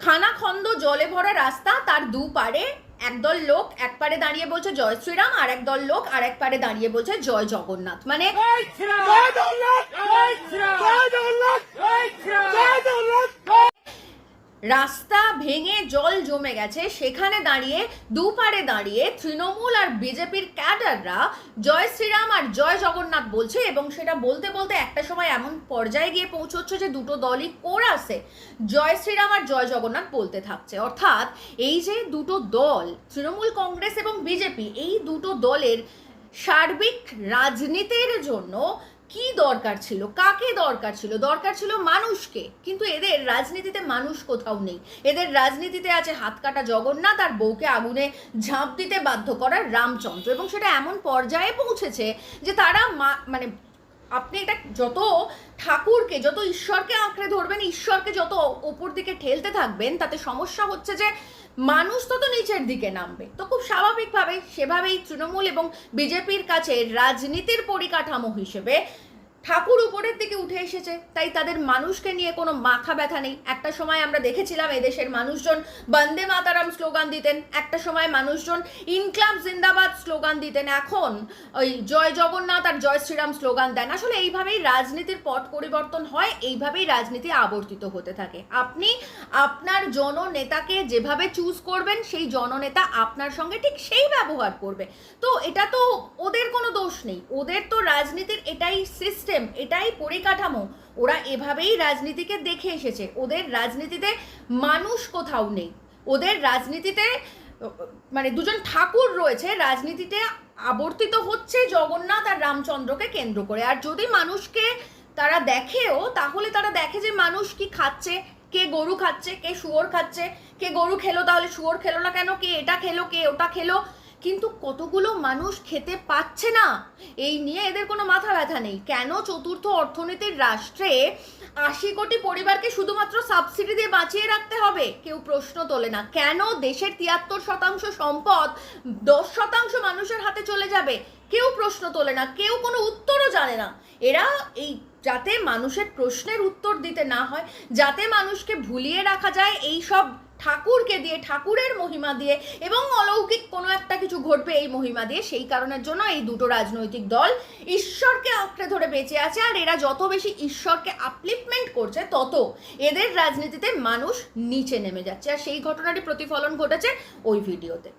খানাখন্দ জলে ভরা রাস্তা তার দুপারে একদল লোক এক পারে দাঁড়িয়ে বলছে জয় শ্রীরাম আর একদল লোক আর এক পারে দাঁড়িয়ে বলছে জয় জগন্নাথ। মানে জয় জগন্নাথ জয় জগন্নাথ জয় জগন্নাথ রাস্তা ভেঙে জল জমে গেছে। সেখানে দাঁড়িয়ে দুপারে দাঁড়িয়ে তৃণমূল আর বিজেপির ক্যাডাররা জয় শ্রীরাম আর জয় জগন্নাথ বলছে এবং সেটা বলতে বলতে একটা সময় এমন পর্যায়ে গিয়ে পৌঁছচ্ছে যে দুটো দলই কোরাসে জয় শ্রীরাম আর জয় জগন্নাথ বলতে থাকছে। অর্থাৎ এই যে দুটো দল, তৃণমূল কংগ্রেস এবং বিজেপি, এই দুটো দলের সার্বিক রাজনীতির জন্য কি দরকার ছিল? কাকে দরকার ছিল? দরকার ছিল মানুষকে। কিন্তু এদের রাজনীতিতে মানুষ কোথাও নেই। এদের রাজনীতিতে আছে হাত কাটা জগন্নাথ আর বউকে আগুনে ঝাঁপ দিতে বাধ্য করার রামচন্দ্র। এবং সেটা এমন পর্যায়ে পৌঁছেছে যে তারা মানে আপনি এটা যত ঠাকুরকে, যত ঈশ্বরকে আঁকড়ে ধরবেন, ঈশ্বরকে যত ওপর দিকে ঠেলতে থাকবেন, তাতে সমস্যা হচ্ছে যে মানুষ তত নিচের দিকে নামবে। তো খুব স্বাভাবিকভাবে সেভাবেই তৃণমূল এবং বিজেপির কাছে রাজনীতির পরিকাঠামো হিসেবে ঠাকুর উপরের দিকে উঠে এসেছে। তাই তাদের মানুষকে নিয়ে কোনো মাথা ব্যথা নেই। একটা সময় আমরা দেখেছিলাম এদেশের মানুষজন বন্দে মাতারাম স্লোগান দিতেন। একটা সময় মানুষজন ইনক্লাব জিন্দাবাদ স্লোগান দিতেন। এখন ওই জয় জগন্নাথ আর জয় শ্রীরাম স্লোগান দেন। আসলে এইভাবেই রাজনীতির পট পরিবর্তন হয়, এইভাবেই রাজনীতি আবর্তিত হতে থাকে। আপনি আপনার জননেতাকে যেভাবে চুজ করবেন, সেই জননেতা আপনার সঙ্গে ঠিক সেই ব্যবহার করবে। তো এটা তো ওদের কোনো দোষ নেই। ওদের তো রাজনীতির এটাই সিস্টেম এটাই পরিকাঠামো। ওরা এভাবেই রাজনীতিকে দেখে এসেছে। ওদের রাজনীতিতে মানুষ কোথাও নেই। ওদের রাজনীতিতে মানে দুজন ঠাকুর রয়েছে, রাজনীতিতে আবর্তিত হচ্ছে জগন্নাথ আর রামচন্দ্রকে কেন্দ্র করে। আর যদি মানুষকে তারা দেখেও, তাহলে তারা দেখে যে মানুষ কি খাচ্ছে, কে গরু খাচ্ছে, কে শুয়োর খাচ্ছে, কে গরু খেলো, তাহলে শুয়োর খেলো না কেন, কে এটা খেলো, কে ওটা খেলো। কিন্তু কতগুলো মানুষ খেতে পাচ্ছে না? এই নিয়ে এদের কোনো মাথা ব্যথা নেই। কেন চতুর্থ অর্থনীতির রাষ্ট্রে আশি কোটি পরিবারকে শুধুমাত্র সাবসিডি দিয়ে বাঁচিয়ে রাখতে হবে? কেউ প্রশ্ন তোলে না। কেন দেশের তিয়াত্তর শতাংশ সম্পদ দশ শতাংশ মানুষের হাতে চলে যাবে? কেউ প্রশ্ন তোলে না। কেউ কোনো উত্তরও জানে না। এরা এই যাতে মানুষের প্রশ্নের উত্তর দিতে না হয়, যাতে মানুষকে ভুলিয়ে রাখা যায়, এই সব ঠাকুরকে দিয়ে, ঠাকুরের মহিমা দিয়ে এবং অলৌকিক কোনো একটা কিছু ঘটবে এই মহিমা দিয়ে, সেই কারণের জন্য এই দুটো রাজনৈতিক দল ঈশ্বরকে আঁকড়ে ধরে বেঁচে আছে আর এরা যত বেশি ঈশ্বরকে আপলিফমেন্ট করছে, তত এদের রাজনীতিতে মানুষ নিচে নেমে যাচ্ছে। আর সেই ঘটনাটি প্রতিফলন ঘটেছে ওই ভিডিওতে।